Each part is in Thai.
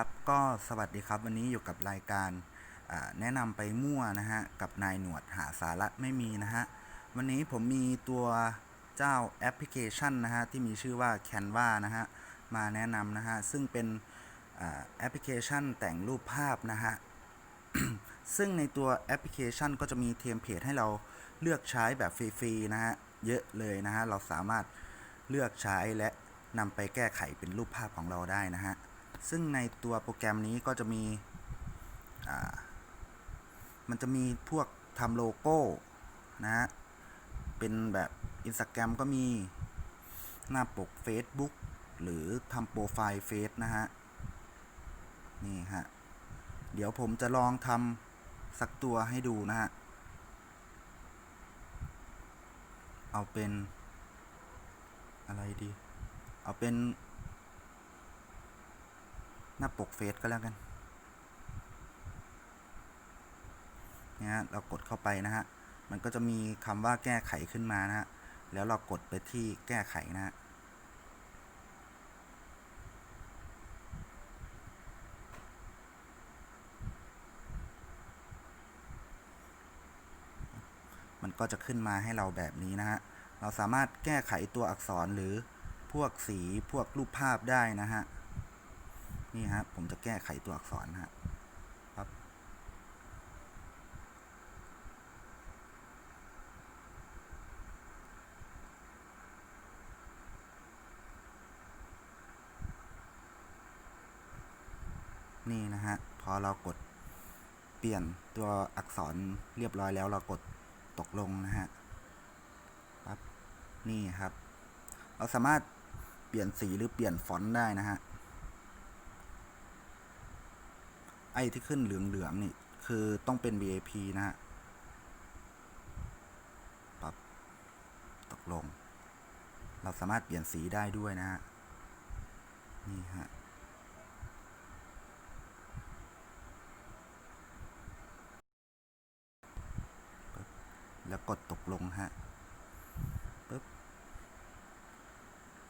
ครับก็สวัสดีครับวันนี้อยู่กับรายการแนะนำไปมั่วนะฮะกับนายหนวดหาสาระไม่มีนะฮะวันนี้ผมมีตัวเจ้าแอปพลิเคชันนะฮะที่มีชื่อว่า Canva นะฮะมาแนะนำนะฮะซึ่งเป็นอแอปพลิเคชันแต่งรูปภาพนะฮะซึ่งในตัวแอปพลิเคชันก็จะมีเทมเพลตให้เราเลือกใช้แบบฟรีๆนะฮะเยอะเลยนะฮะเราสามารถเลือกใช้และนำไปแก้ไขเป็นรูปภาพของเราได้นะฮะ ซึ่งในตัวโปรแกรมนี้ก็จะมีมันจะมีพวกทำโลโก้นะฮะ เป็นแบบ Instagram ก็มีหน้าปก Facebook หรือทำโปรไฟล์เฟซนะฮะ นี่ฮะ เดี๋ยวผมจะลองทำสักตัวให้ดูนะฮะ เอาเป็นอะไรดี เอาเป็น หน้าปกเฟซก็แล้วกันเนี่ยฮะเรากดเข้าไปนะฮะ มันก็จะมีคำว่าแก้ไขขึ้นมานะฮะ แล้วเรากดไปที่แก้ไขนะฮะ มันก็จะขึ้นมาให้เราแบบนี้นะฮะ เราสามารถแก้ไขตัวอักษรหรือพวกสีพวกรูปภาพได้นะฮะ นี่ฮะผมจะแก้ไขตัวอักษรนะฮะครับนี่นะฮะพอเรากดเปลี่ยนตัวอักษรเรียบร้อยแล้วเรากดตกลงนะฮะปั๊บนี่ครับ เราสามารถเปลี่ยนสีหรือเปลี่ยนฟอนต์ได้นะฮะ ไอ้ที่ขึ้นเหลืองๆนี่ คือต้องเป็น VIP นะฮะปรับตกลง เราสามารถเปลี่ยนสีได้ด้วยนะฮะ นี่ฮะแล้วกดตกลงฮะปึ๊บ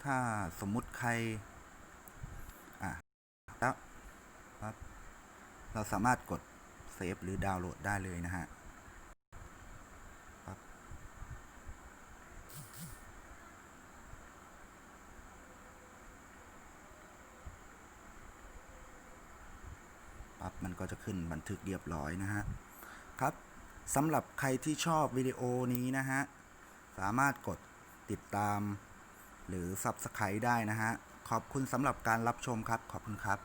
ถ้าสมมุติใคร อะแล้วปั๊บ เราสามารถกดเซฟหรือดาวน์โหลดได้เลยนะฮะปั๊บมันก็จะขึ้นบันทึกเรียบร้อยนะฮะ ครับสำหรับใครที่ชอบวิดีโอนี้นะฮะ สามารถกดติดตาม หรือ Subscribe ได้นะฮะ ขอบคุณสำหรับการรับชมครับ ขอบคุณครับ